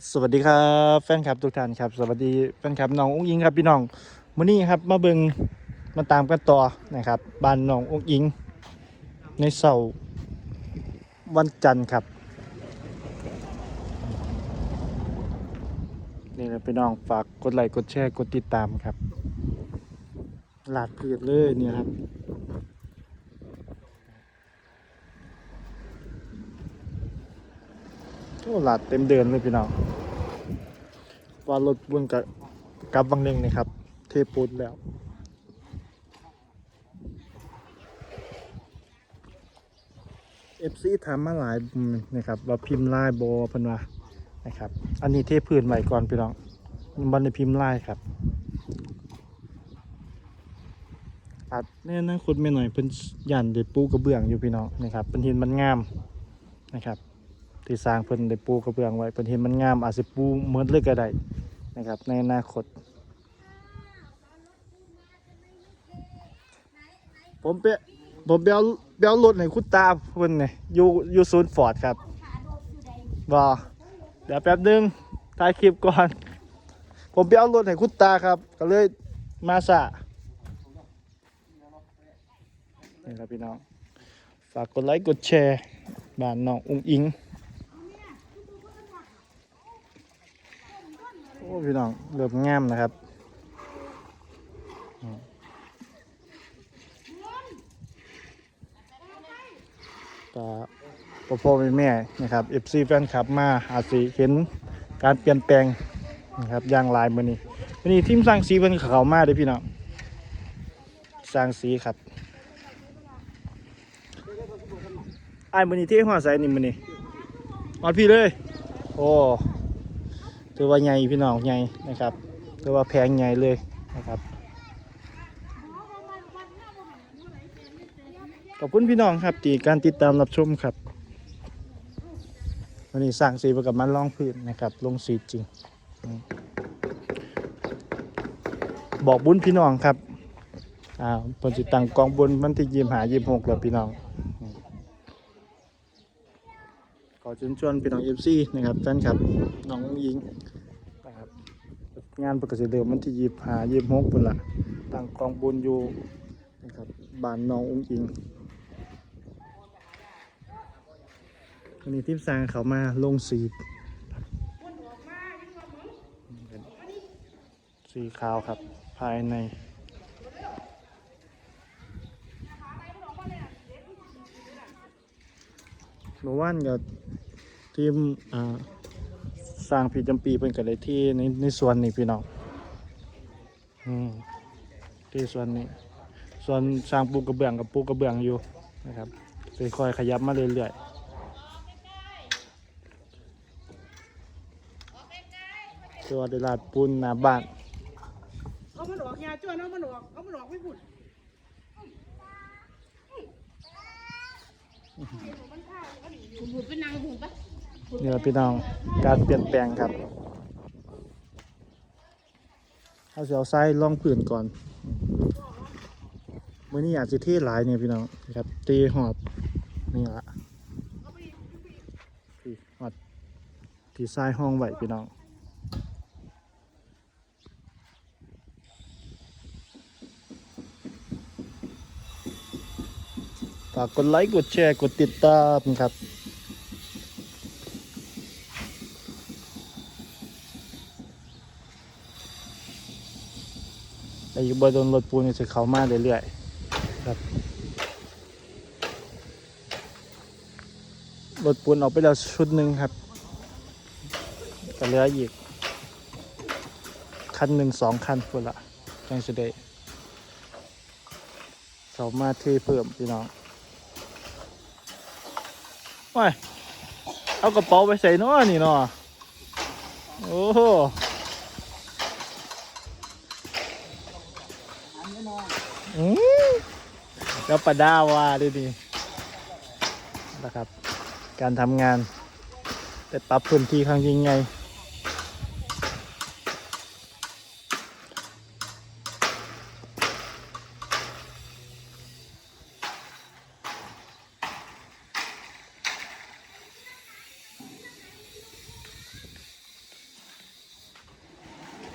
สวัสดีครับแฟนคลับทุกท่านครับ สวัสดีแฟนคลับน้องอุ้งอิงครับพี่น้องมื้อนี้ครับมาเบิงมาตามกันต่อนะครับบ้านน้องอุ้งอิง ในเสาร์วันจันทร์ครับนี่นะพี่น้องฝากกดไลค์กดแชร์กดติดตามครับ หลาดพืชเลยเนี่ยครับ โอ้หลาดเต็มเดินเลยพี่น้องว่ารถบุญกับกับวังหนึ่งนี่ครับ เทปูนแล้วเอฟซีถามมาหลายนะครับว่าพิมพ์ลายโบเพิ่นว่านะครับ อันนี้เทพื้นไว้ก่อนพี่น้องมันในพิมพ์ลายครับอาจแน่นะคุณไม่หน่อยเพิ่นยันเด็ดปูกระเบื้องอยู่พี่น้องนะครับเป็นห็นมันงามนะครับ ที่สร้างเพิ่นได้ปูกระเบื้องไว้เพิ่นเห็นมันงามอาจสิปูเหมือนเลยก็ได้นะครับ ในอนาคต ผมไปผมไปเอาไปเอารถให้คุณตาเพิ่นนี่อยู่อยู่ศูนย์ฟอร์ดครับบ่เดี๋ยวแป๊บหนึงถ่ายคลิปก่อน ผมไปเอารถให้คุณตาครับ ก็เลยมาซะนี่ครับพี่น้อง ฝากกดไลค์กดแชร์ บ้านน้องอุ้งอิง โอ้ พี่น้องเริ่มงามนะครับอืมก็พ่อพ่อแม่แม่นะครับเอฟซีแฟนคลับมาอาจสิเห็นการเปลี่ยนแปลงนะครับย่างลายมือนี้มือนี้ทีมสร้างสีเพิ่นเขามาเด้อพี่น้องสร้างสีครับไอ้มือนี้ที่หัวใส่นี่มือนี้มาพี่เลย โอ้ ถือว่าใหญ่พี่น้องใหญ่นะครับถือว่าแพงใหญ่เลยนะครับขอบคุณพี่น้องครับที่การติดตามรับชมครับวันนี้สร้างสีไปกับมันลองพื้นนะครับลงสีจริง บอกบุญพี่น้องครับอ่าผลสิตังกองบุญมันที่ยิมหายิมหกแล้วพี่น้องขอเชิญชวนพี่น้องเอฟซีนะครับแฟนครับน้องยิง งานปกติเดิมมันที่ยีบหายีบหกปุ่นละตั้งกองบุญอยู่นะครับบานนองอุ้งอิงวันนี้ทีมสางเขามาลงสีสีขาวครับ ภายในเมื่อวานกับทีมอ่า ร้างพีจำปีเป็นกันเลยที่ในในส่วนนี้พี่น้องอืมที่ส่วนนี้ ส่วนสร้างปูกระเบื้องกับปูกระเบื้องอยู่นะครับค่อยๆขยับมาเรื่อยๆตัวเดลาดปูนหน้าบ้านเอามันออกยาจ้วนเอามันออกเอามันออกไม่พุ่นบุญเป็นนางบุญปะ นี่แหละพี่น้องการเปลี่ยนแปลงครับเอาเสียวไส้ล่องผืนก่อนมื่อนี้อาจจะเทหลายเนี่ยพี่น้องนะครับ ตีหอดนี่ละที่หอดที่ทรายห้องไหวพี่น้องฝากกดไลค์กดแชร์กดติดตามครับ แต่อยู่บนโดนรถปูนนี่จะเข้ามาเรื่อยๆครับรถปูนออกไปแล้วชุดหนึ่งครับก็เหลืออีกคันหนึ่งสองคันพุ่นละจังสุดได้เขามาเทเพิ่มพี่น้องว้ายเอากระเป๋าไปใส่นาะนี่เนาะโอ้โห อืม แล้วประดาวาดูดินะครับ การทำงาน แต่ปรับพื้นที่ครั้งยิ่งใหญ่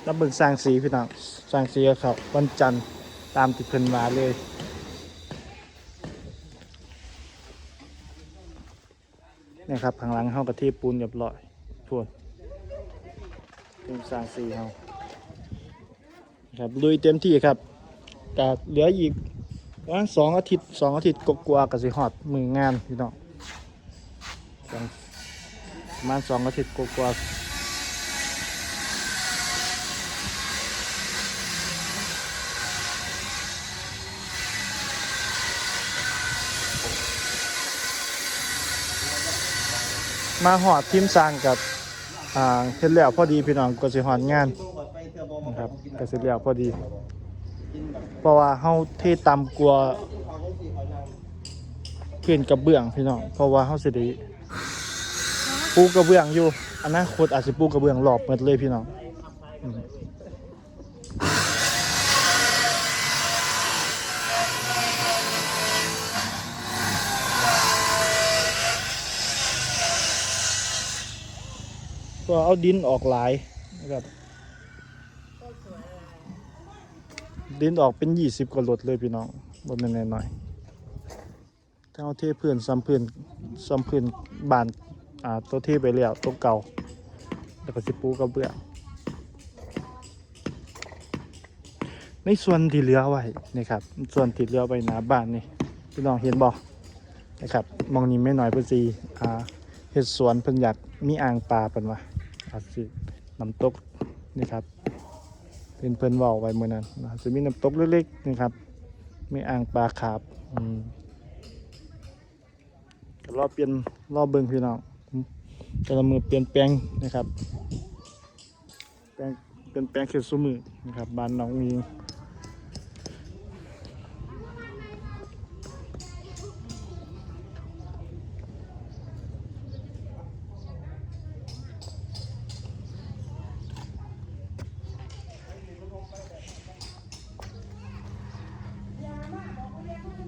แล้วเบิ่งสร้างสีพี่น้องสร้างสีกับเขาวันจันทร์ ตามที่เพิ่นมาเลยนี่ครับข้างหลังเฮากะที่ปูนเรียบร้อยพวนเป็นสร้างสีเฮาครับลุยเต็มที่ครับแต่เหลืออีกประมาณสองอาทิตย์สองอาทิตย์กว่าๆก็สิฮอดมืองานพี่น้องสองประมาณสองอาทิตย์กว่า มาหอดทีมสร้างกับอ่าเสร็จแล้วพอดีพี่น้องก็สิหอดงานนะครับก็สิแล้วพอดี เพราะว่าเฮาเทต่ำกว่าพื้นกระเบื้องพี่น้องเพราะว่าเฮาสิได้ปูกระเบื้องอยู่อนาคตอาจจะปูกระเบื้องหลอบหมดเลยพี่น้อง ก็เอาดินออกหลายนะครับ ดินออกเป็นยี่สิบกว่ารถเลยพี่น้องบ่แม่นน้อยๆถ้าเอาเทพื้นซ้ำพื้นซ้ำพื้นบานอ่าตัวเทไปแล้วตัวเก่า แล้วก็สิปูกระเบื้องในส่วนที่เหลือไว้นะครับ ส่วนที่เหลือไว้หนาบ้านนี่พี่น้องเห็นบ่นะครับมองนี้ไม่น้อยเพิ่นสิอ่าเฮ็ดสวนเพิ่นอยากมีอ่างปลาเพิ่นว่าอาจสิน้ำตกนี่ครับเป็นเพิ่นว่าไว้เมื่อนั้นนะจะมีน้ำตกเล็กๆนะครับมีอ่างปลาขาบอืมก็รอเปลี่ยนรอเบิ่งพี่น้องแต่ละมือเปลี่ยนแปลงนะครับแปลงเปลี่ยนแปลงเขียนซุมือนะครับบ้านน้องมี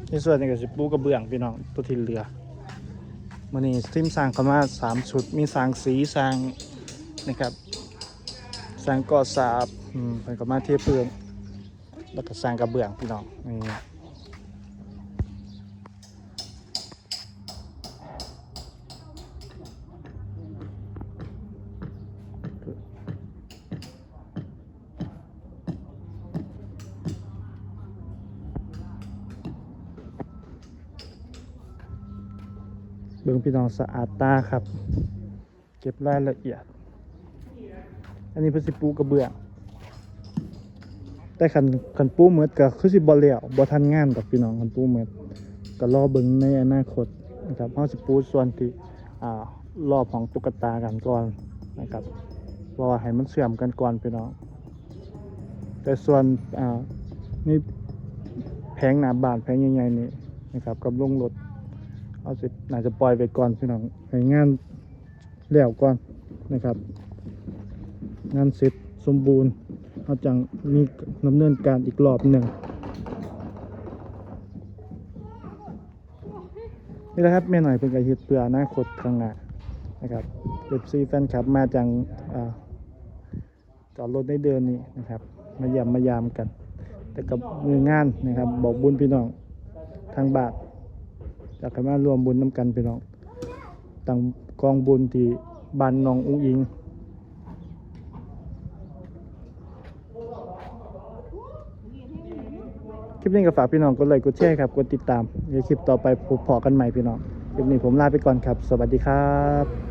ในส่วนนี้ก็สิปูกระเบื้องพี่น้องตัวที่เหลือมันนี้ทีมสร้างเข้ามาสามชุด มีสร้างสีสร้างนะครับสร้างก่อสาบอืมเป็นก็มาเทพื้นแล้วก็สร้างกระเบื้องพี่น้องนี่ บื้องพี่น้องสะอาดตาครับ เก็บรายละเอียด อันนี้เป็นสิปูกระเบื้องแต่ขันขันปูเหมือดก็คือสิบ่แล้วบ่ทันงานดอกพี่น้องขันปูเหมือดก็รอเบิ่งในอนาคตนะครับเฮาสิปูส่วนที่อ่ารอบของตุ๊กตากันก่อนนะครับราะว่าให้มันเชื่อมกันก่อนพี่น้อง แต่ส่วนอ่านี่แผงหนาบานแผงใหญ่ๆนี่นะครับกับลงรถ เอาสิน่าจะปล่อยไปก่อนพี่น้องให้งานแล้วก่อนนะครับ งานเสร็จสมบูรณ์เราจังมีดำเนินการอีกรอบหนึ่งนี่แหละครับแม่หน่อยเป็นกระฮิตเพื่ออนาคตข้างหน้านะครับเอฟซีแฟนคลับมาจังอ่าจอดรถได้เดินนี่นะครับ มายี่ยมมายามกัน แต่กับมืองานนะครับ บอกบุญพี่น้องทางบาท จากกันมารวมบุญน้ำกันพี่น้องต่างกองบุญที่บ้านหนองอุ้งอิงคลิปนี้ก็ฝากพี่น้องกดไลค์กดแชร์ครับกดติดตามเดี๋ยวคลิปต่อไปพบพอกันใหม่พี่น้องคลิปนี้ผมลาไปก่อนครับ สวัสดีครับ